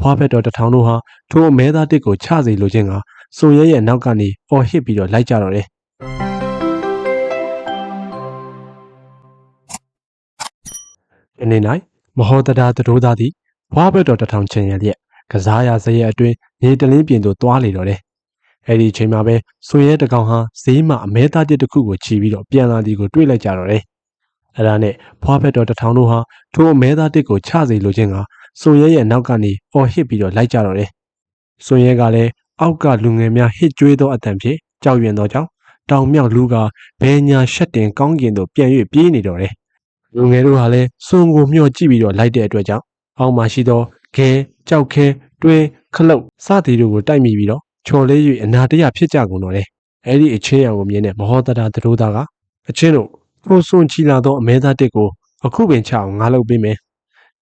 ဖွားဖက်တော်တထောင်တို့ဟာထိုအမဲသားတစ်ကိုချစေလိုခြင်းကစွန်ရဲရဲ့နောက်ကနေအော်ဟစ်ပြီးတော့လိုက်ကြတော့တယ်။ယနေ့၌မဟောတတာသတို့သားသည်ဖွားဖက်တော်တထောင်ချင်ရလျက်ကစားရစရဲအတွင်းမြေတလင်းပြင်သို့သွားလေတော့တယ်။အဲ့ဒီအချိန်မှာပဲစွန်ရဲတကောင်ဟာဈေးမှာအမဲသားတစ်တစ်ခုကိုချီပြီးတော့ပြန်လာသည်ကိုတွေ့လိုက်ကြတော့တယ်။အဲ့ဒါနဲ့ဖွားဖက်တော်တထောင်တို့ဟာထိုအမဲသားတစ်ကိုချစေလိုခြင်းက စွန်ရဲရဲ့နောက်ကနေအော်ဟစ်ပြီးတော့လိုက်ကြတော့တယ်။စွန်ရဲကလည်းအောက်ကလူငယ်များဟစ်ကြွေးသောအတန်ဖြင့်ကြောက်ရွံ့သောကြောင့်တောင်မြောက်လူကဘဲညာရှက်တင်ကောင်းကင်သို့ပြန်၍ပြေးနေတော့တယ်။လူငယ်တို့ဟာလည်းစွန်ကိုမျှော်ကြည့်ပြီးတော့လိုက်တဲ့အတွက်ကြောင့်အောက်မှာရှိသောခဲကြောက်ခဲတွင်းခလုတ်စသည်တို့ကိုတိုက်မိပြီးတော့ချော်လေး၍အနာတရဖြစ်ကြကုန်တော့တယ်။အဲ့ဒီအချင်းရောင်ကိုမြင်တဲ့မဟောတတာသတို့သားကအချင်းတို့ထိုစွန်ချီလာသောအမဲသားတစ်ကိုအခုပင်ချအောင်ငါလုပ်ပေးမယ်။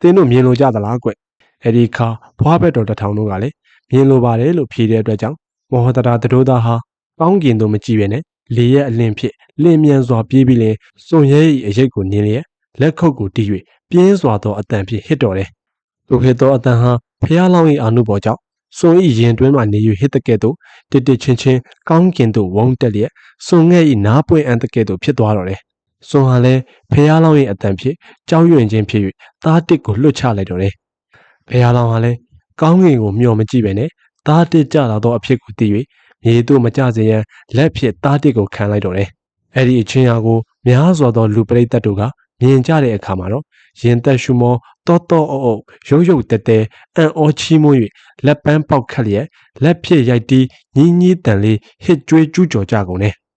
သင်တို့မြင်လို့ကြသလားကွ။အဲ့ဒီခါဘွားဘက်တော်တထောင်တို့ကလည်းမြင်လိုပါတယ်လို့ဖြေတဲ့အတွက်ကြောင့်မဟောတတာသတို့သားဟာကောင်းကင်သို့မကြည့်ပဲနဲ့လေရဲ့အလင်းဖြစ်လင်းမြန်စွာပြေးပြီးလင်စွန်ရဲ၏အရိတ်ကိုနင်းလျက်လက်ခုပ်ကိုတီး၍ပြင်းစွာသောအတန်ဖြင့်ဟစ်တော်တယ်။သူဟစ်သောအတန်ဟာဖျားလောင်း၏အာနုဘော်ကြောင့်စွန်၏ရင်တွင်းမှနေ၍ဟစ်တဲ့ကဲ့သို့တစ်တစ်ချင်းချင်းကောင်းကင်သို့ဝုန်းတက်လျက်စွန်ငဲ့၏နားပွင့်အံတဲ့ကဲ့သို့ဖြစ်သွားတော်တယ်။ စွန်ဟာလည်းဖျားလောင်း၏အတန်ဖြင့်ကြောက်ရွံ့ခြင်းဖြစ်၍သားတစ်ကိုလွတ်ချလိုက်တော်တယ်။ဖျားလောင်းဟာလည်းကောင်းကင်ကိုမျှော်မကြည့်ပဲနဲ့သားတစ်ကြလာသောအဖြစ်ကိုသိ၍မြေသို့မကြစေရန်လက်ဖြင့်သားတစ်ကိုခံလိုက်တော်တယ်။အဲ့ဒီအချင်းရာကိုများစွာသောလူပရိသတ်တို့ကမြင်ကြတဲ့အခါမှာတော့ရင်သက်ရှုမောတောတောအုပ်အုပ်ရုပ်ရုပ်တဲတဲအံ့ဩချီးမွမ်း၍လက်ပန်းပေါက်ခတ်လျက်လက်ဖြင့်ရိုက်တီးညီးညီးတန်လေးဟစ်ကြွေးကျူးကြော်ကြကုန်တယ်။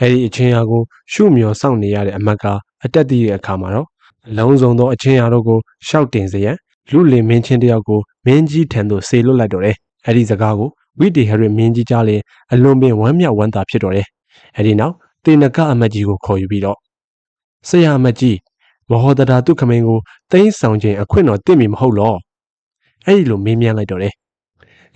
အဲ့ဒီအချင်းရာကိုရှုမြော်စောင့်နေရတဲ့အမတ်ကအတက်တည်တဲ့အခါမှာတော့အလုံးစုံသောအချင်းရာတို့ကိုရှောက်တင်စေရန်လူလင်မင်းချင်းတယောက်ကိုမင်းကြီးထံသို့ဆေလွတ်လိုက်တော့တယ်။အဲ့ဒီစကားကိုဝိတေဟရမင်းကြီးကြားလင်အလွန်ပင်ဝမ်းမြောက်ဝမ်းသာဖြစ်တော်တယ်။အဲ့ဒီနောက်တေနကအမတ်ကြီးကိုခေါ်ယူပြီးတော့ဆရာအမတ်ကြီးမဟောတတာတုခမင်းကိုတိမ့်ဆောင်ခြင်းအခွင့်တော်တင့်မီမဟုတ်လောအဲ့ဒီလိုမေးမြန်းလိုက်တော့တယ်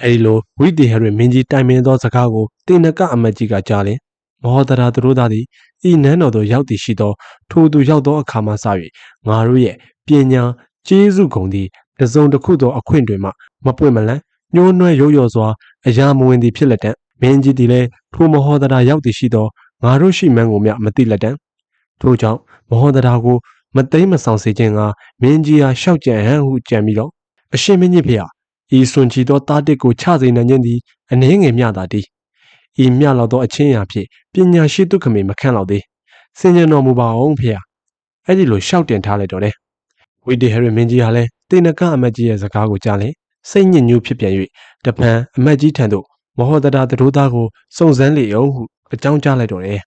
အဲ့ဒီလိုဝိတေဟရမင်းကြီးတိုင်ပင်သောစကားကိုတေနကအမတ်ကြီးကကြားလင် မဟောတတာသူတို့သားသည်ဤနန်းတော်သို့ရောက်တည်ရှိသောထိုသူရောက်သောအခါမှစ၍ငါတို့ရဲ့ပညာကျေးဇူးကုန်သည့်တစုံတစ်ခုသောအခွင့်တွေမှမပွင့်မလန်းညှိုးနွမ်းရုပ်ရော်စွာအရာမဝင်သည်ဖြစ်လက်တံမင်းကြီးသည်လည်းထိုမဟောတတာရောက်တည်ရှိသောငါတို့ရှိမှန်းကိုမျှမသိလက်တံထို့ကြောင့်မဟောတတာကိုမသိမ့်မဆောင်စေခြင်းကမင်းကြီးအားရှောက်ကြံဟန်ဟုကြံပြီးတော့အရှင်မင်းကြီးဖေဟာဤစွန်ချီသောတားတစ်ကိုချစေနိုင်ခြင်းသည်အနှဲငယ်မျှသာတည်း ဤမျှလောက်သောအချင်းရာဖြင့်ပညာရှိဒုက္ခမေမခန့်လောက်သေးစင်ကြံတော်မူပါအောင်ဖေဟာအဲ့ဒီလိုရှောက်တင်ထားလိုက်တော့တယ်ဝိတေဟရမင်းကြီးဟာလည်းတေနကအမတ်ကြီးရဲ့စကားကိုကြားလင်စိတ်ညစ်ညူးဖြစ်ပြန်၍တပံအမတ်ကြီးထံသို့မဟောတတာသတို့သားကိုစုံစမ်းလေအောင်ဟုအကြောင်းကြားလိုက်တော့တယ်